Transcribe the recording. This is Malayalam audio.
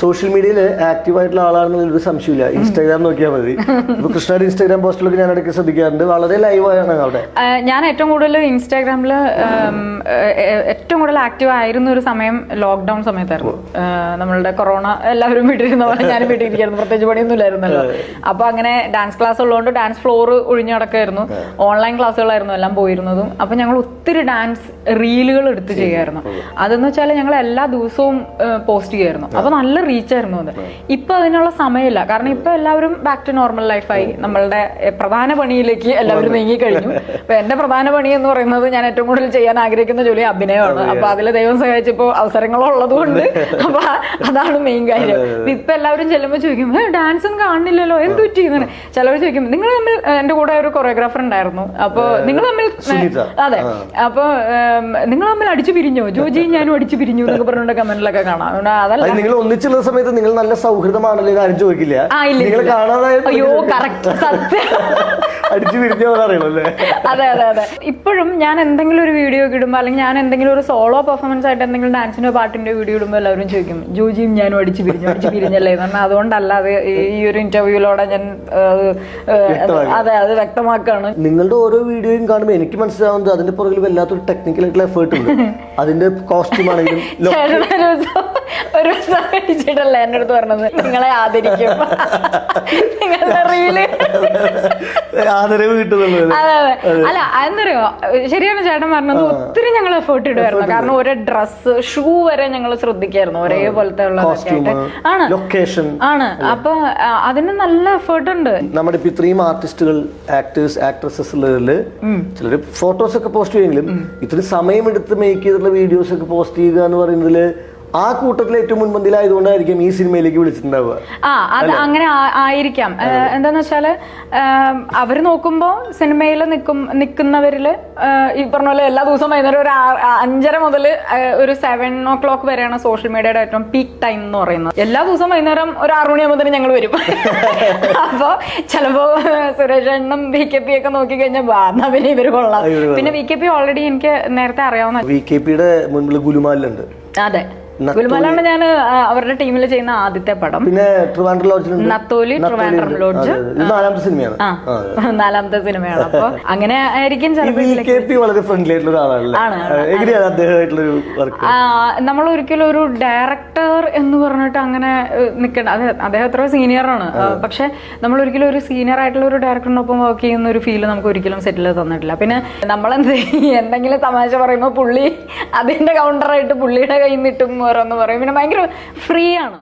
സോഷ്യൽ മീഡിയയിൽ ആക്റ്റീവ് ആയിട്ടുള്ള ആളാണെന്നുള്ള ഒരു സംശയമില്ല ഇൻസ്റ്റാഗ്രാം നോക്കിയാൽ മതി. ഇപ്പൊ കൃഷ്ണയുടെ ഇൻസ്റ്റാഗ്രാം പോസ്റ്റിലൊക്കെ ഞാൻ ഇടയ്ക്ക് ശ്രദ്ധിക്കാറുണ്ട്. വളരെ ലൈവാണ് അവിടെ. ഞാൻ ഏറ്റവും കൂടുതൽ ഇൻസ്റ്റാഗ്രാമിൽ ഏറ്റവും കൂടുതൽ ആക്റ്റീവ് ആയിരുന്ന ഒരു സമയം ലോക്ക്ഡൌൺ സമയത്തായിരുന്നു. നമ്മളുടെ കൊറോണ എല്ലാവരും വീട്ടിലിരുന്ന പോലെ ഞാനും വീട്ടിലിരിക്കുന്നു പ്രത്യേകിച്ച് പണിയൊന്നും ഇല്ലായിരുന്നല്ലോ. അപ്പൊ അങ്ങനെ ഡാൻസ് ക്ലാസ് ഉള്ളതുകൊണ്ട് ഡാൻസ് ഫ്ലോർ ഒഴിഞ്ഞു കിടക്കായിരുന്നു ഓൺലൈൻ ക്ലാസ്സുകളായിരുന്നു എല്ലാം പോയിരുന്നതും. അപ്പൊ ഞങ്ങൾ ഒത്തിരി ഡാൻസ് റീലുകൾ എടുത്ത് ചെയ്യായിരുന്നു. അതെന്ന് വെച്ചാൽ ഞങ്ങൾ എല്ലാ ദിവസവും പോസ്റ്റ് ചെയ്യുമായിരുന്നു അപ്പൊ നല്ല റീച്ച് ആയിരുന്നു അത്. ഇപ്പൊ അതിനുള്ള സമയമില്ല. കാരണം ഇപ്പൊ എല്ലാവരും ബാക്ക് ടു നോർമൽ ലൈഫായി നമ്മളുടെ പ്രധാന പണിയിലേക്ക് എല്ലാവരും നീങ്ങി കഴിഞ്ഞു അപ്പൊ എന്റെ പ്രധാന പണി എന്ന് പറയുന്നത് ഞാൻ ഏറ്റവും കൂടുതൽ ചെയ്യാൻ ആഗ്രഹിക്കുന്ന ജോലി അഭിനയമാണ്. അപ്പൊ അതിൽ ദൈവം സഹായിച്ചപ്പോ അവസരങ്ങളുള്ളത് കൊണ്ട് അപ്പൊ അതാണ് മെയിൻ കാര്യം. ഇപ്പൊ എല്ലാവരും ചെല്ലുമ്പോൾ ചോദിക്കും ഡാൻസ് ഒന്നും കാണുന്നില്ലല്ലോ. എന്ത് പറ്റി? ചിലവർ ചോദിക്കും നിങ്ങൾ തമ്മിൽ എന്റെ കൂടെ ഒരു കൊറിയോഗ്രാഫർ ഉണ്ടായിരുന്നു. അപ്പൊ നിങ്ങൾ തമ്മിൽ അതെ. അപ്പൊ നിങ്ങൾ തമ്മിൽ അടിച്ചു പിരിഞ്ഞോ? ജോജിയും ഞാനും അടിച്ചു പിരിഞ്ഞു എന്നൊക്കെ പറഞ്ഞുകൊണ്ട് കമന്റിലൊക്കെ കാണാം. അതല്ല. നിങ്ങൾ ഒന്നിച്ചുള്ള സമയത്ത് നിങ്ങൾ നല്ല സൗഹൃദമാണല്ലോ ഇത് ആരും ചോദിക്കില്ല. നിങ്ങൾ കാണാതെ കാണാതായ അടിച്ചു അതെ അതെ അതെ ഇപ്പോഴും ഞാൻ എന്തെങ്കിലും ഒരു വീഡിയോ ഇടുമ്പോ ഇടുമ്പോൾ അല്ലെങ്കിൽ ഞാൻ എന്തെങ്കിലും ഒരു സോളോ പെർഫോമൻസ് ആയിട്ട് എന്തെങ്കിലും ഡാൻസിന്റെ പാട്ടിന്റെ വീഡിയോ ഇടുമ്പോൾ എല്ലാവരും ചോദിക്കും ജോജിയും ഞാനും അടിച്ചു പിരിഞ്ഞു അടിച്ചു പിരിഞ്ഞല്ലേ എന്ന് പറഞ്ഞാൽ അതുകൊണ്ടല്ലാതെ ഈ ഒരു ഇന്റർവ്യൂലോടെ ഞാൻ അതെ അത് വ്യക്തമാക്കാണ്. നിങ്ങളുടെ ഓരോ വീഡിയോയും കാണുമ്പോൾ എനിക്ക് മനസ്സിലാവുന്നത് അതിന്റെ പുറകിൽ വല്ലാത്തൊരു ടെക്നിക്കൽ ആയിട്ടുള്ള എഫേർട്ട് ഉണ്ട്. അതിന്റെ കോസ്റ്റ്യൂം ആണെങ്കിലും ഒരു ദിവസം എന്റെ അടുത്ത് പറഞ്ഞത്? നിങ്ങളെ ആദരിക്കും. നിങ്ങളുടെ റീൽ. ആദരവ് അതെ അതെ. അല്ല അതെന്തറിയോ? ശരിയാണ് ചേട്ടൻ പറഞ്ഞത് ഒത്തിരി ഞങ്ങൾ എഫേർട്ട് ഇടുമായിരുന്നു കാരണം ഒരേ ഡ്രസ്സ് ഷൂ വരെ ഞങ്ങൾ ശ്രദ്ധിക്കായിരുന്നു. ഒരേപോലത്തെ ഉള്ളതൊക്കെ ആയിട്ട്. ആണ്. ലൊക്കേഷൻ ആണ്. അപ്പൊ അതിന് നല്ല എഫേർട്ട് ഉണ്ട്. നമ്മുടെ ഇപ്പൊ ഇത്രയും ആർട്ടിസ്റ്റുകൾ ആക്ടേഴ്സ് ആക്ട്രസസ് ഉള്ളതിൽ ചിലർ ഫോട്ടോസ് ഒക്കെ പോസ്റ്റ് ചെയ്യുമെങ്കിലും ഇത്രയും സമയമെടുത്ത് മേക്ക് ചെയ്തിട്ടുള്ള വീഡിയോസ് ഒക്കെ പോസ്റ്റ് ചെയ്യുക എന്ന് പറയുന്നതിൽ ആ കൂട്ടത്തിൽ ഏറ്റവും മുൻപന്തിയിലായതുകൊണ്ടായിരിക്കും ഈ സിനിമയിലേക്ക് വിളിച്ചിട്ടുണ്ടാവുക. ആ അത് അങ്ങനെ ആയിരിക്കാം. എന്താന്ന് വെച്ചാൽ അവർ അവർ നോക്കുമ്പോ സിനിമയിൽ നിൽക്കും നിൽക്കുന്നവരിൽ ഈ പറഞ്ഞ പോലെ എല്ലാ ദിവസവും വൈകുന്നേരം ഒരു അഞ്ചര മുതൽ ഒരു സെവൻ ഓ ക്ലോക്ക് വരെയാണ് സോഷ്യൽ മീഡിയയുടെ ഏറ്റവും പീക്ക് ടൈം എന്ന് പറയുന്നത്. എല്ലാ ദിവസവും വൈകുന്നേരം ഒരു ആറു മണിയാകുമ്പോൾ ഞങ്ങൾ വരും. അപ്പോ ചിലപ്പോ സുരേഷ് എണ്ണം വി കെ പി ഒക്കെ നോക്കി കഴിഞ്ഞാൽ പിന്നെ ഇവർ കൊള്ളാം. പിന്നെ വി കെ പി ഓൾറെഡി എനിക്ക് നേരത്തെ അറിയാവുന്ന വി കെ പിയുടെ മുൻപിൽ ഗുലുമാലുണ്ട് അതെ. ഗുൽമലാണ് ഞാൻ അവരുടെ ടീമിൽ ചെയ്യുന്ന ആദ്യത്തെ പടം. പിന്നെ ട്രിവാൻഡ്രം ലോഡ്ജ് നത്തോലി ട്രിവാൻഡ്രം ലോഡ്ജ്. നാലാമത്തെ സിനിമയാണ്. നാലാമത്തെ സിനിമയാണ്. അപ്പൊ അങ്ങനെ ആയിരിക്കും വളരെ ഫ്രണ്ട്ലി ആയിട്ടുള്ള ആണ്, നമ്മൾ ഒരിക്കലും ഒരു ഡയറക്ടർ എന്ന് പറഞ്ഞിട്ട് അങ്ങനെ നിൽക്കണ്ട അതെ അദ്ദേഹം എത്ര സീനിയർ ആണ്. പക്ഷെ നമ്മൾ ഒരിക്കലും ഒരു സീനിയർ ആയിട്ടുള്ള ഒരു ഡയറക്ടറിനൊപ്പം വർക്ക് ചെയ്യുന്ന ഒരു ഫീൽ നമുക്ക് ഒരിക്കലും സെറ്റിൽ തന്നിട്ടില്ല. പിന്നെ നമ്മളെന്ത്? എന്തെങ്കിലും തമാശ പറയുമ്പോൾ പുള്ളി അതിന്റെ കൗണ്ടറായിട്ട് പുള്ളിയുടെ കയ്യിൽ നിന്നിട്ടും ഓരോന്ന് പറയും. പിന്നെ ഭയങ്കര ഫ്രീ ആണ്.